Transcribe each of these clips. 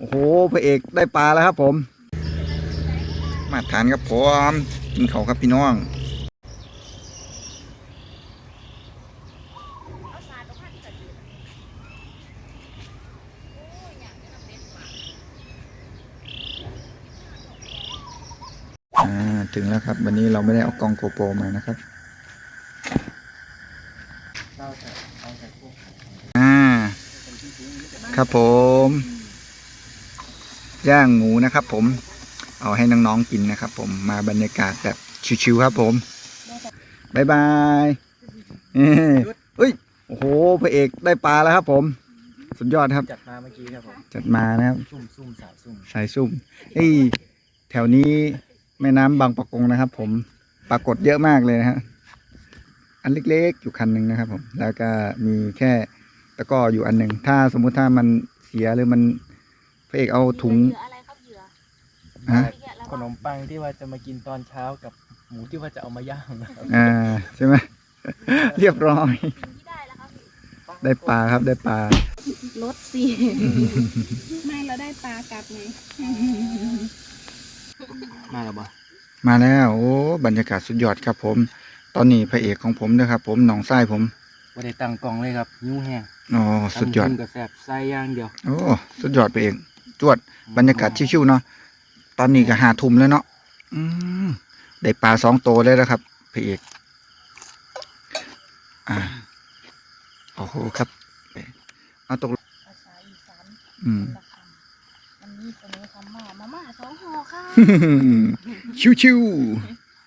โอ้โหพระเอกได้ปลาแล้วครับผม มาทานครับผมกินเขาครับพี่น้องอ่าถึงแล้วครับ วันนี้เราไม่ได้เอากล้องโกโปรมานะครับอ่าครับผม ย่างหมูนะครับ ผมเอาให้น้องๆกินนะครับ ผมมาบรรยากาศแบบชิวๆครับ ผมบายบายเอ้ยเฮ้ยโอ้โหพระเอกได้ปลาแล้วครับ ผม สุดยอดครับ จัดมาเมื่อกี้ครับผมจัดมานะครับซุ่มซุ่มสายซุ่มสายซุ่มเอ้ยแถวนี้แม่น้ำบางปะกงนะครับ ผมปรากฏเยอะมากเลยนะฮะอันเล็กๆอยู่คันหนึ่งนะครับ ผม แล้วก็มีแค่ตะกร้ออยู่อันหนึ่งถ้าสมมุติถ้ามันเสียหรือมัน พระเอกเอาถุงเหยื่ออะไรครับเหยื่อฮะเหยื่อแล้วขนมปังที่ว่าจะมากินตอนเช้ากับหมูที่ว่าจะเอามาย่างนะครับอ่าใช่ไหม เรียบร้อย สิ่งที่ได้แล้วครับได้ปลาครับได้ปลารถสี่ไม่เราได้ปลากลับไง มาแล้วบ่มาแล้วโอ้บรรยากาศสุดยอดครับผม ตอนนี้พระเอกของผมนะครับ ผมหนองไส้ผมว่าได้ตั้งกล่องเลยครับยิ้วแห้งอ๋อสุดยอด ตำบักหุ่งกับแสบไส้ย่างเดียว โอ้สุดยอดพระเอก จวด บรรยากาศชิวๆเนาะตอนนี้ก็หาทุ่มแล้วเนาะอืมได้ปลาสองโตวเลยแล้วครับพี่เอกอ่าโอ้โหครับเอาตกภาษาอีสานอืมละคำวันนี้เสนอคำว่ามาม่าสองห่อค่ะชิว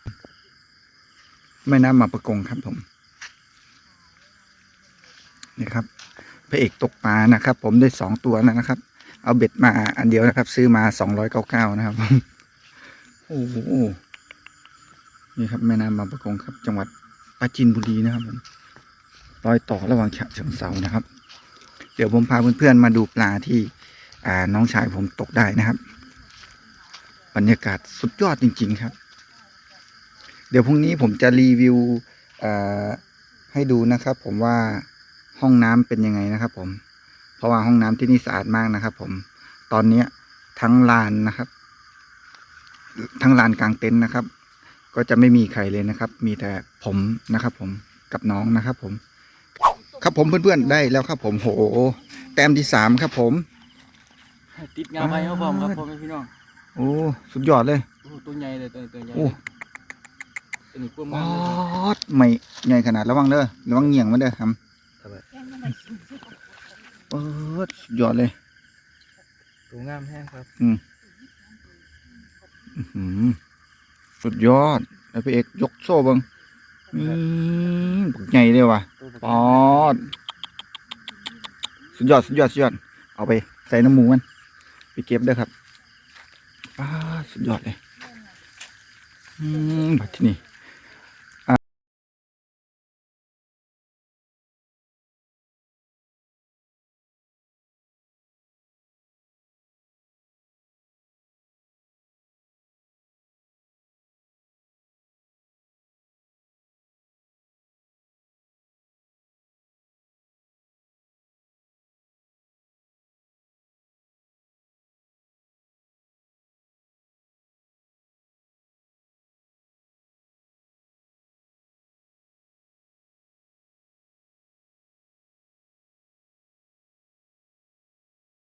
ๆไม่น้ำมาประกงครับผมนี่ครับพระเอกตกปลานะครับ ผมได้สองตัวแล้วนะครับ เอาเบ็ดมาอันเดียวนะครับ ซื้อมาสองร้อยเก้าเก้านะครับโอ้โหนี่ครับแม่น้ำบางประกงครับ จังหวัดปราจีนบุรีนะครับผมรอยต่อระหว่างฉะเชิงเซานะครับ เดี๋ยวผมพาเพื่อนๆมาดูปลาที่อ่าน้องชายผมตกได้นะครับ บรรยากาศสุดยอดจริง ๆครับ เดี๋ยวพรุ่งนี้ผมจะรีวิวอ่อให้ดูนะครับ ผมว่าห้องน้ำเป็นยังไงนะครับผม เพราะว่าห้องน้ำที่นี่สะอาดมากนะครับ ผม ตอนเนี้ยทั้งลานนะครับ ทั้งลานกลางเต็นท์นะครับ ก็จะไม่มีใครเลยนะครับ มีแต่ผมนะครับ ผมกับน้องนะครับ ผม ครับผมเพื่อนๆได้แล้วครับ ผมโห แต้มที่สามครับ ผม ติดงาไม้เขาพร้อมครับพ่อแม่พี่น้องโอ้สุดยอดเลยโอ้ตัวใหญ่เลยตัวตัวใหญ่โอ้ตัวนี้พวกปมันอเลยครับดไม่ใหญ่ขนาดระวังเด้อระวังเหงี่ยงมาเด้อครับ เออสุดยอดเลยตัวงามแห้งครับ อื้อหือสุดยอดแล้วพี่เอกยกโซ่เบังอืมปึกใหญ่เลยว่ะตัวบักปอด สุดยอด สุดยอด สุดยอด เอาไปใส่น้ำหมูมันไปเก็บเด้อครับป้าดสุดยอดเลย อืมบัดที่นี่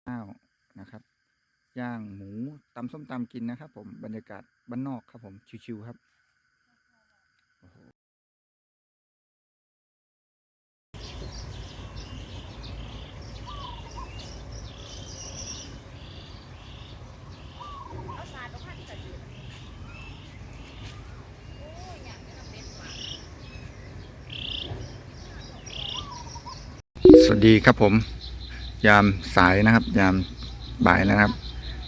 ข้าวนะครับ ย่างหมูตำส้มตำกินนะครับ ผมบรรยากาศบ้านนอกครับผมชิวๆครับสวัสดีครับผม ยามสายนะครับ ยามบ่ายแล้วนะครับ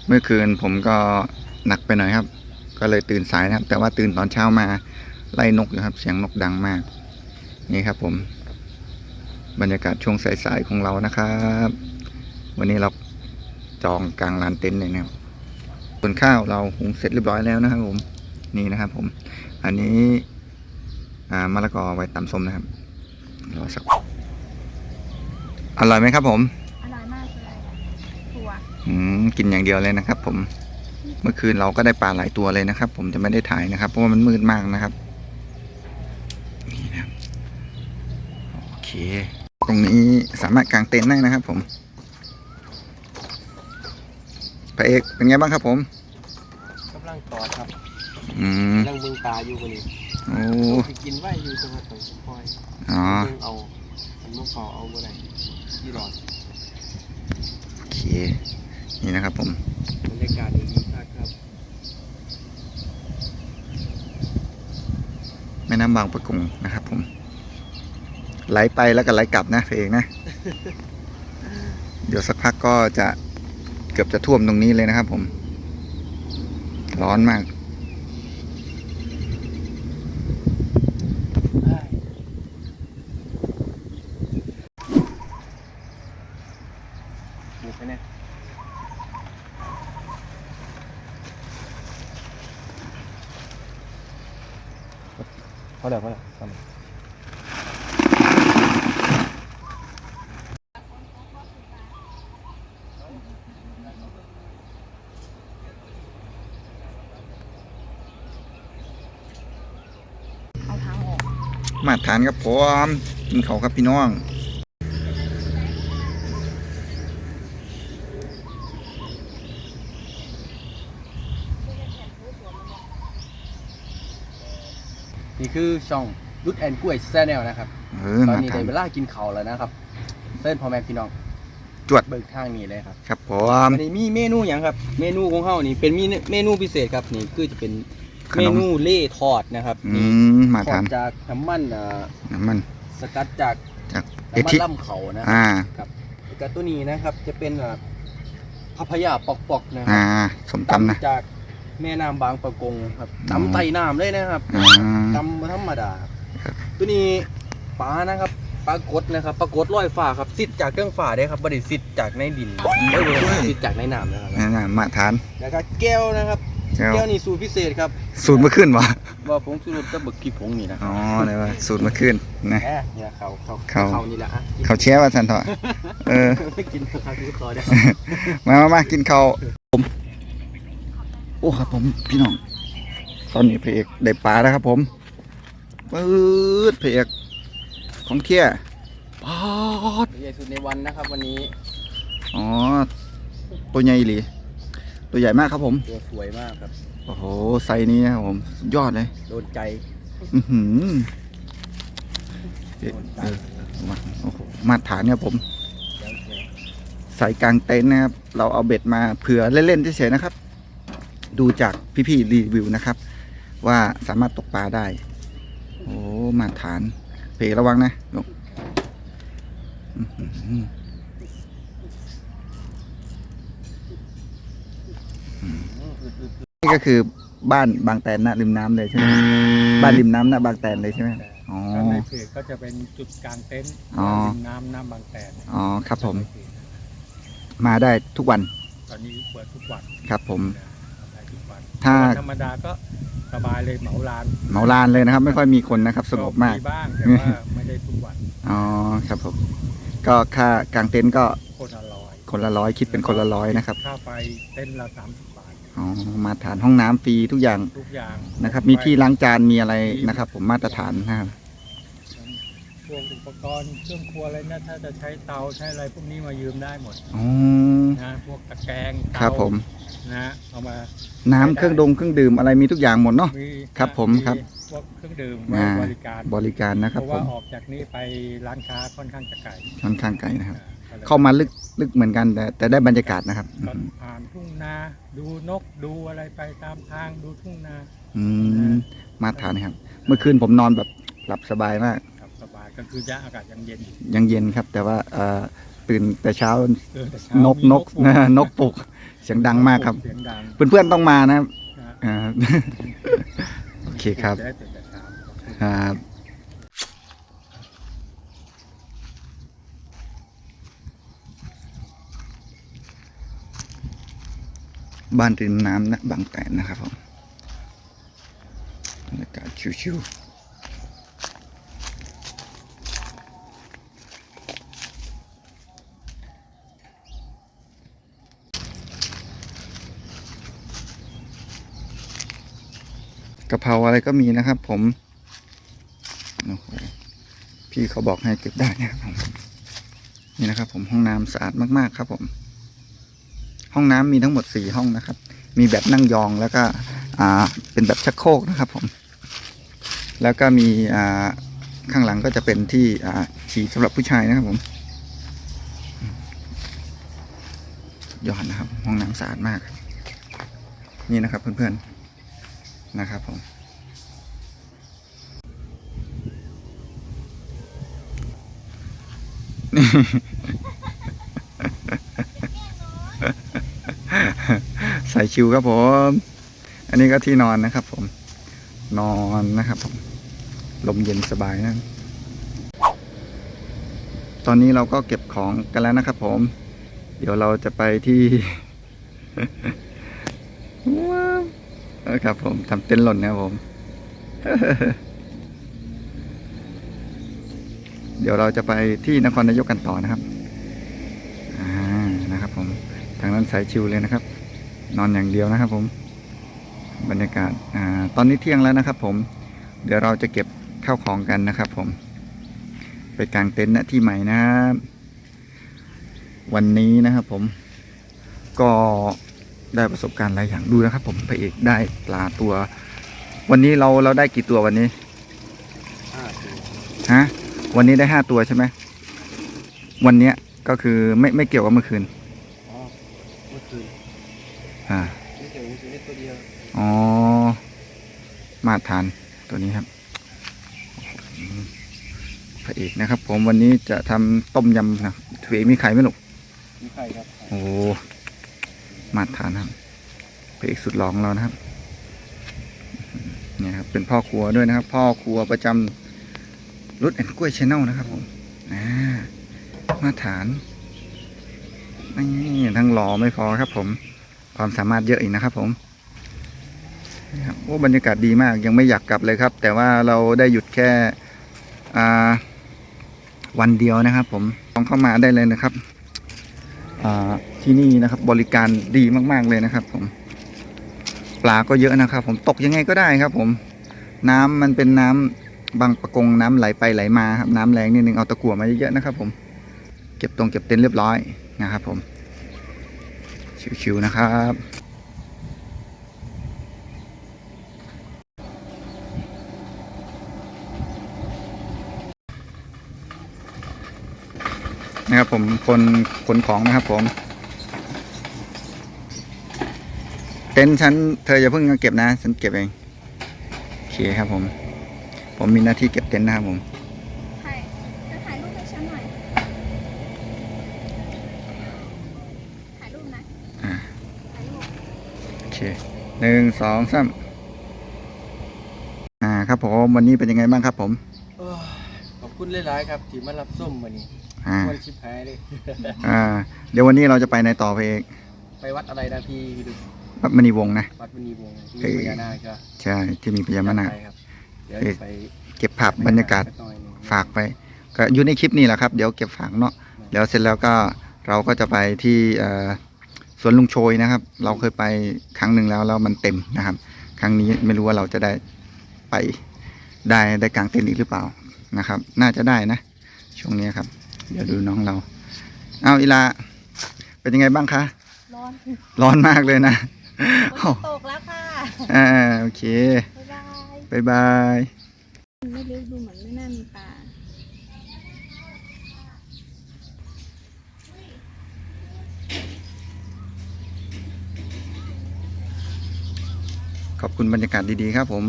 เมื่อคืนผมก็หนักไปหน่อยครับ ก็เลยตื่นสายนะครับ แต่ว่าตื่นตอนเช้ามาไล่นกอยู่ครับ เสียงนกดังมาก นี่ครับ ผม บรรยากาศช่วงสายๆของเรานะครับ วันนี้เราจองกลางลานเต็นท์เลยนะครับส่วนข้าวเราหุงเสร็จเรียบร้อยแล้วนะครับ ผม นี่นะครับผม อันนี้มะละกอไว้ตำส้มนะครับรอสักอร่อยไหมครับผม อร่อยมากเลยถั่วอืมกินอย่างเดียวเลยนะครับ ผมเมื่อคืนเราก็ได้ปลาหลายตัวเลยนะครับ ผมจะไม่ได้ถ่ายนะครับ เพราะว่ามันมืดมากนะครับนี่นะครับโอเค ตรงนี้สามารถกางเต็นท์ได้นะครับ ผมพระเอกเป็นไงบ้างครับ ผมกำลังต่อครับอืมนั่งเบิ่งตาอยู่วันนี้โอ้ไปกินไว้อยู่จังหวัดตงคอยอ๋อเบิ่งเอาอันมุกเขาเอาบ่ได้ที่รอดโอเค นี่นะครับผมบรรยากาศดีมากครับ แม่น้ำบางประกงนะครับผม ไหลไปแล้วก็ไหลกลับนะพระเอกนะ เดี๋ยวสักพักก็จะเกือบจะท่วมตรงนี้เลยนะครับผม ร้อนมากบุกไปเนี่ยพอแล้วพอแล้วพอแล้ว เอาทางออก มาทานครับผมกินเขาวครับพี่น้องนี่คือช่องรุดแอนกล้วยแซนแนลนะครับเออตอนมานี้ทาได้นเวลากินข้าวแล้วนะครับเส้นพ่อแม่พี่น้องจวดเบิกทางนี้เลยครับ ครับผวัมนนี้มีเมนูอย่างครับ เมนูของเฮานี่เป็นมีเมนูพิเศษครับนี่คือจะเป็น ขเมนมนูเล่ทอดนะครับอืนี่มมาทอทาดนจากน้ำมันอ่าน้ำมันสกัดจากจากเอน้ำมันทิล่ำเขานะอ่าแล้วก็ตัวนี้นะครับจะเป็นอ่าพัพยาปอกๆนะคอ่ารับสมตำนะ จากแม่น้ำบางประกงครับอ๋อ ตำไต่น้ำเลยนะครับอ่า ตำบ่ธรรมดาครับ ตัวนี้ปลานะครับปลากดนะครับปลากดลอยฟ้าครับซิดจากเครื่องฟ้าได้ครับบริสิทธิ์จากในดินไม่ได้ซิดจากในน้ำนะครับ อ่ามาทาน แล้วก็แก้วนะครับ เจ้าแก้วนี่สูตรพิเศษครับ สูตรมาขึ้นวะว่าผงสูตรจะบึกกี่ผงนี่นะคอ๋รัอบเลยว่าสูตรมาขึ้นนะแหมเนี่ยเขาเขาเขาเขานี่แหละอะกินเขาแช่ว่าสันเถอะเออไม่กินนะครับคือคอได้มามามากินข้าวผมโอ้ครับผมพี่น้อง ตอนนี้พระเอกได้ปลาแล้วครับ ผมปื๊ดพระเอกของเที่ยปอดใหญ่สุดในวันนะครับ วันนี้ อ๋อ ตัวใหญ่อีหลี ตัวใหญ่มากครับผม ตัวสวยมากครับ โอ้โห ไซส์นี้นะครับผมสุดยอดเลย โดนใจอือหือเอ๊ะโดนใจเออมาโอ้โหมาตรฐานเนี่ยผมเดี๋ยวเดี๋ยวใส่กลางเต็นท์นะครับ เราเอาเบ็ดมาเผื่อเล่นๆเฉยๆนะครับ ดูจากพี่ๆรีวิวนะครับ ว่าสามารถตกปลาได้ โอ้มาตรฐาน เพระวังนะลูกอื้อหือ นี่ก็คือบ้านบางแตนนะริมน้ำเลยใช่ไหมบ้านริมน้ำนะบางแตนเลยใช่ไหมอ๋อแล้วในเพจก็จะเป็นจุดกลางเต็นท์อ๋อ ริมน้ำน้ำบางแตนอ๋อครับผมในเพจมาได้ทุกวันตอนนี้เปิดทุกวันครับผม นะได้ทุกวันถ้า วันธรรมดาก็สบายเลยเหมาลานเหมาลานเลยนะครับ ไม่ค่อยมีคนนะครับสงบมาก บ้างแต่ว่าไม่ได้ทุกวันอ๋อครับผม ก็ค่ากางเต็นท์ก็คนละร้อยคนละร้อยคิดเป็นคนละร้อยนะครับ ค่าไฟเต้นท์ละสามสิบบาท อ๋อมาตรฐานห้องน้ำฟรีทุกอย่างทุกอย่างนะครับ มีที่ล้างจานมีอะไรนะครับ ผมมาตรฐานนะครับพวกอุปกรณ์เครื่องครัวอะไรนะถ้าจะใช้เตาใช้อะไรพวกนี้มายืมได้หมดอ๋อนะพวกตะแกรงครัเตาบผม นะเอามา น้ำเครื่องดงเครื่องดื่มอะไรมีทุกอย่างหมดเนาะ มีครับผมครับพวกเครื่องดื่มไว้อ่า บริการ บริการนะคเพรับราะผว่ามออกจากนี้ไปร้านค้าค่อนข้างจะไกลค่อนข้างไกลนะครับ อ่ก็ลย เข้ามาลึกลึกเหมือนกัน แต่แต่ได้บรรยากาศนะครับก็ผ่านทุ่งนา ดูนกดูอะไรไปตามทางดูทุ่งนาอืมมาตรฐานนะครับ เมื่อคืนผมนอนแบบหลับสบายมากครับสบายก็คือจะอากาศยังเย็นอยู่ยังเย็นครับ แต่ว่าเอ่อตื่นแต่เช้าเออแต่เช้านกมีนกปลุนกปลุกเสียงดังมากครับ เสียงดังเพื่อนๆต้องมานะครับนะอ่าโอเคครับจะได้ตื่นแต่เช้า ครับ บ้านริมน้ำนะบางแตนนะครับผมบรรยากาศชิวๆกะเพราอะไรก็มีนะครับผม พี่เขาบอกให้เก็บได้นะครับผมนี่นะครับผมห้องน้ำสะอาดมาก ๆ ครับผม ห้องน้ำมีทั้งหมดสี่ห้องนะครับ มีแบบนั่งยองแล้วก็อ่าเป็นแบบชักโครกนะครับผม แล้วก็มีอ่าข้างหลังก็จะเป็นที่อ่าฉี่สำหรับผู้ชายนะครับผมยอดนะครับ ห้องน้ำสะอาดมาก นี่นะครับเพื่อนๆนะครับผม ใส่ชิวครับผม อันนี้ก็ที่นอนนะครับ ผม นอนนะครับผม ลมเย็นสบายนะ ตอนนี้เราก็เก็บของกันแล้วนะครับ ผม เดี๋ยวเราจะไปที่ว้าวครับ ผมทำเต็นหล่นนะครับผม เดี๋ยวเราจะไปที่นครนายกกันต่อนะครับ อ่า นะครับ ผม ทางนั้นสายชิวเลยนะครับ นอนอย่างเดียวนะครับผมบรรยากาศอ่าตอนนี้เที่ยงแล้วนะครับ ผมเดี๋ยวเราจะเก็บข้าวของกันนะครับ ผม ไปกางเต็นท์ณที่ใหม่นะครับวันนี้นะครับ ผมก็ได้ประสบการณ์หลายอย่างดูนะครับ ผมพระเอกได้ปลาตัว วันนี้เราเราได้กี่ตัววันนี้ห้าตัวฮะวันนี้ได้ห้าตัวใช่ไหมวันเนี้ยก็คือไม่ไม่เกี่ยวกับเมื่อคืนอ๋อเมื่อคืน อ่าไม่เจอเมื่อคืนได้ตัวเดียวอ๋อ มาทานตัวนี้ครับอืมพระเอกนะครับ ผมวันนี้จะทำต้มยำนะพระเอกมีไข่ไหมลูกมีไข่ครับ โอ้มาทานครับพระเอกสุดหล่อของเรานะครับเนี่ยครับเป็นพ่อครัวด้วยนะครับ พ่อครัวประจำรถแอนกล้วยชแนลนะครับผมอ่ามาฐานนี่ทั้งหล่อไม่พอครับผม ความสามารถเยอะอีกนะครับ ผมบโอ้บรรยากาศดีมากยังไม่อยากกลับเลยครับ แต่ว่าเราได้หยุดแค่วันเดียวนะครับ ผมลองเข้ามาได้เลยนะครับที่นี่นะครับบริการดีมาก ๆเลยนะครับ ผมปลาก็เยอะนะครับ ผมตกยังไงก็ได้ครับ ผมน้ำมันเป็นน้ำบางประกงน้ำไหลไปไหลมาครับน้ำแรงนิดนึงเอาตะกั่วมาเยอะๆนะครับ ผมเก็บตรงเก็บเต็นท์เรียบร้อยนะครับ ผม ชิวๆนะครับนะครับผมคนขนของนะครับผม เต็นท์ฉันเธออย่าเพิ่งมาเก็บนะ ฉันเก็บเอง โอเคครับผม ผมมีหน้าที่เก็บเต็นท์นะครับผม ถ่ายจะถ่ายรูปให้ฉันหน่อย ถ่ายรูปนะ อ่า ถ่ายรูป โอ เคหนึ่งสองสามอ่าครับผมวันนี้เป็นยังไงบ้างครับผมเอ้ยขอบคุณหลายๆครับที่มารับส้มวันนี้อ่าวันชิบหายเลย อ่า เดี๋ยววันนี้เราจะไปในต่อไปเอกไปวัดอะไรนะพี่ดูวัดมณีวงศ์นะ วัดมณีวงศ์ที่เอ้ยพญานาคก็ใช่ที่มีพญานาค ไปครับ เดี๋ยวเอ้ยจะไปเก็บภาพบรรยากาศสัหน่อยหนึ่งฝากไปก็อยู่ในคลิปนี้แหละครับ เดี๋ยวเก็บฝากเนาะเดี๋ยวเสร็จแล้วก็เราก็จะไปที่เอ่อ สวนลุงโชยนะครับ เราเคยไปครั้งหนึ่งแล้วแล้วมันเต็มนะครับ ครั้งนี้ไม่รู้ว่าเราจะได้ไปได้ได้กางเต็นท์อีกหรือเปล่านะครับ น่าจะได้นะ ช่วงนี้ครับ เดี๋ยวดูน้องเรา เอาอีลาเป็นยังไงบ้างคะร้อนร้อนมากเลยนะฝนตกแล้วค่ะอ่าโอเคบ๊ายบายบายบาย ไม่ลึกดูเหมือนไม่น่ามีปลา ขอบคุณบรรยากาศดีๆครับผม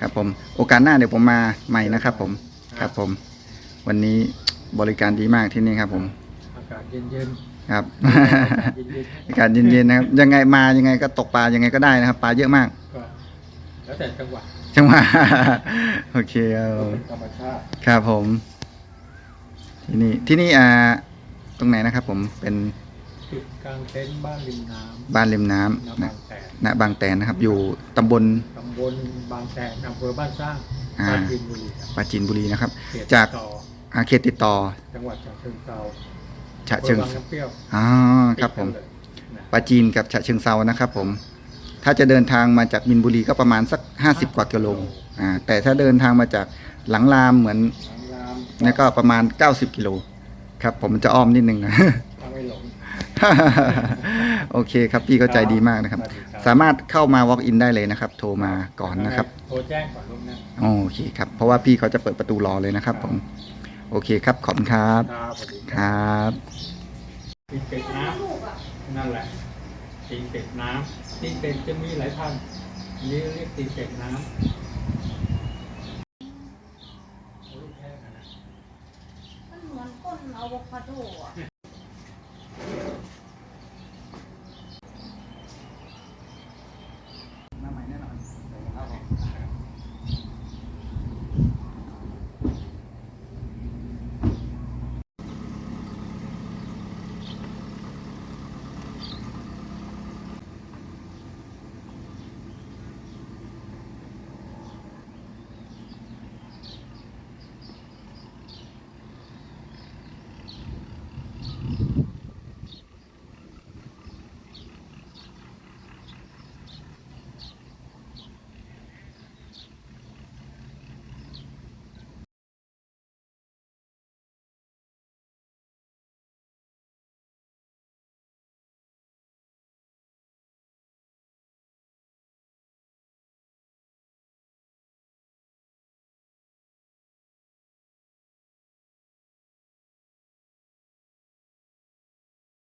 ครับผมโอกาสหน้าเดี๋ยวผมมาใหม่นะครับผมครับผม วันนี้บริการดีมากที่นี่ครับผมอากาศเย็นครับๆอากาศเย็นอากาศเย็นๆนะครับ ยังไงมายังไงก็ตกปลายังไงก็ได้นะครับ ปลาเยอะมากๆก็แล้วแต่จังหวะจังหวะโอเคเอาเป็นธรรมชาติครับผม ที่นี่ที่นี่อ่าตรงไหนนะครับ ผมเป็นจุดกลางเต็นท์บ้านริมน้บ้านริมน้ำำนานะบางแสนณบางแตนนะครับ อยู่ตำบล ตำบลบางแสนอำเภอบ้านสร้างอ่าปราจีนบุรีครับปราจีนบุรีนะครับ เขตจาก ต่ออาเขตติดต่อจังหวัดฉะเชิงเทราฉะเชิงอำภอบางน้ำเปรี้ยวอ๋อครับผม ติดกันเลยนะปราจีนกับฉะเชิงเซานะครับผม ถ้าจะเดินทางมาจากมินบุรีก็ประมาณสัก 50 กว่ากิโลอ่าแต่ถ้าเดินทางมาจากหลังรามเหมือนรามนี่ก็ประมาณ 90กิโลครับ ผมจะอ้อมนิดนึงนะ ทำให้หลง โอเคครับพี่ก็ใจดีมากนะครับสวัสดีครับ สามารถเข้ามา walk in ได้เลยนะครับ โทรมาก่อนนะครับ โทรแจ้งก่อนล่วงหน้าโอเคครับ เพราะว่าพี่เขาจะเปิดประตูรอเลยนะครับ ผม โอเคครับ ขอบคุณครับ ครับสวัสดีครับตีนเป็ดน้ำนั่นแหละตีนเป็ดน้ำตีนเป็ดจะมีหลายพันธุ์อันนี้เรียกตีนเป็ดน้ำลูกแค่นั้นนะมันเอนต้นอะโวคาโดอะ